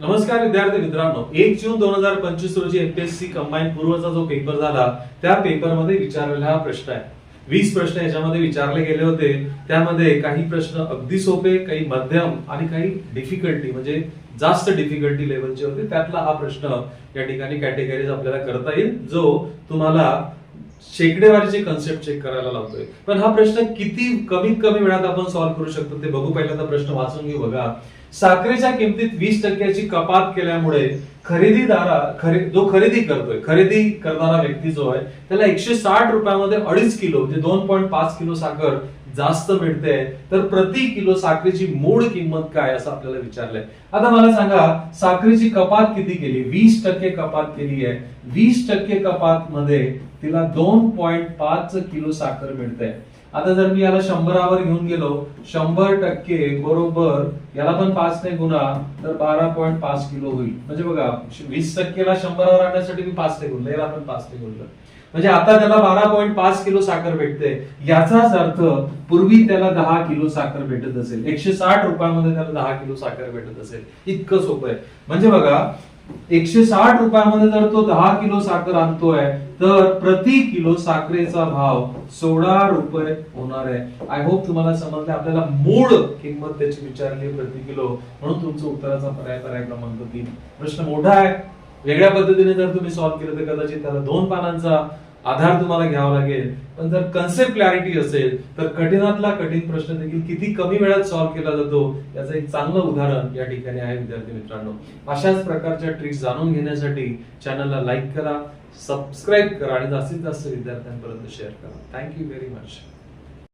नमस्कार विद्यार्थी मित्रांनो. एक जून दोन हजार पंचवीस रोजी एमपीएससी कंबाईन पूर्वचा जो पेपर झाला त्या पेपरमध्ये विचारलेला हा प्रश्न आहे. वीस प्रश्न याच्यामध्ये विचारले गेले होते. त्यामध्ये काही प्रश्न अगदी सोपे काही मध्यम आणि काही डिफिकल्टी म्हणजे जास्त डिफिकल्टी लेवलचे होते. त्यातला हा प्रश्न या ठिकाणी कॅटेगरीज आपल्याला करता येईल जो तुम्हाला शेकडेवारीचे कन्सेप्ट चेक करायला लावतोय. पण हा प्रश्न किती कमीत कमी वेळात आपण सॉल्व्ह करू शकतो ते बघू. पहिल्यांदा प्रश्न वाचून घेऊ बघा. साखरेच्या किमतीत वीस टक्क्याची कपात केल्यामुळे खरेदीदारा खरे जो खरेदी करतोय खरेदी करणारा व्यक्ती जो आहे त्याला एकशे साठ रुपयामध्ये अडीच किलो म्हणजे दोन पॉईंट पाच किलो साखर जास्त मिळते तर प्रति किलो साखरेची मूळ किंमत काय असं आपल्याला विचारलंय. आता मला सांगा साखरेची कपात किती केली? वीस टक्के कपात केली आहे. वीस टक्के कपात मध्ये तिला दोन पॉईंट पाच किलो साखर मिळते. आता जर मी याला शंभरावर घेऊन गेलो शंभर टक्के बरोबर याला पण पाच ने गुणा तर बारा पॉईंट पाच किलो होईल. म्हणजे बघा वीस टक्केला शंभरावर आणण्यासाठी मी पाच ते गुणलं याला आपण पाच ते गुणलं म्हणजे आता त्याला बारा पॉईंट पाच किलो साखर भेटते. याचाच अर्थ पूर्वी त्याला दहा किलो साखर भेटत असेल. एकशे साठ रुपयामध्ये त्याला दहा किलो साखर भेटत असेल. इतकं सोपं आहे. म्हणजे बघा एकशे साठ रुपयामध्ये जर तो दहा किलो साखर आणतोय तर प्रति किलो साखरेचा भाव सोळा रुपये होणार आहे. आय होप तुम्हाला समजलं आपल्याला मूळ किंमत त्याची विचारली प्रति किलो. म्हणून तुमचं उत्तराचा पर्याय पर्याय क्रमांक तीन. प्रश्न मोठा आहे. वेगळ्या पद्धतीने जर तुम्ही सॉल्व्ह केलं तर कदाचित त्याला दोन पानांचा आधार तुम्हाला घ्यावा लागेल. पण जर कन्सेप्ट क्लॅरिटी असेल तर कठीणातला कठीण प्रश्न देखील किती कमी वेळात सॉल्व्ह केला जातो याचं एक चांगलं उदाहरण या ठिकाणी आहे विद्यार्थी मित्रांनो. अशाच प्रकारच्या ट्रिक्स जाणून घेण्यासाठी चॅनलला लाईक करा सबस्क्राईब करा आणि जास्तीत जास्त विद्यार्थ्यांपर्यंत शेअर करा. Thank you very much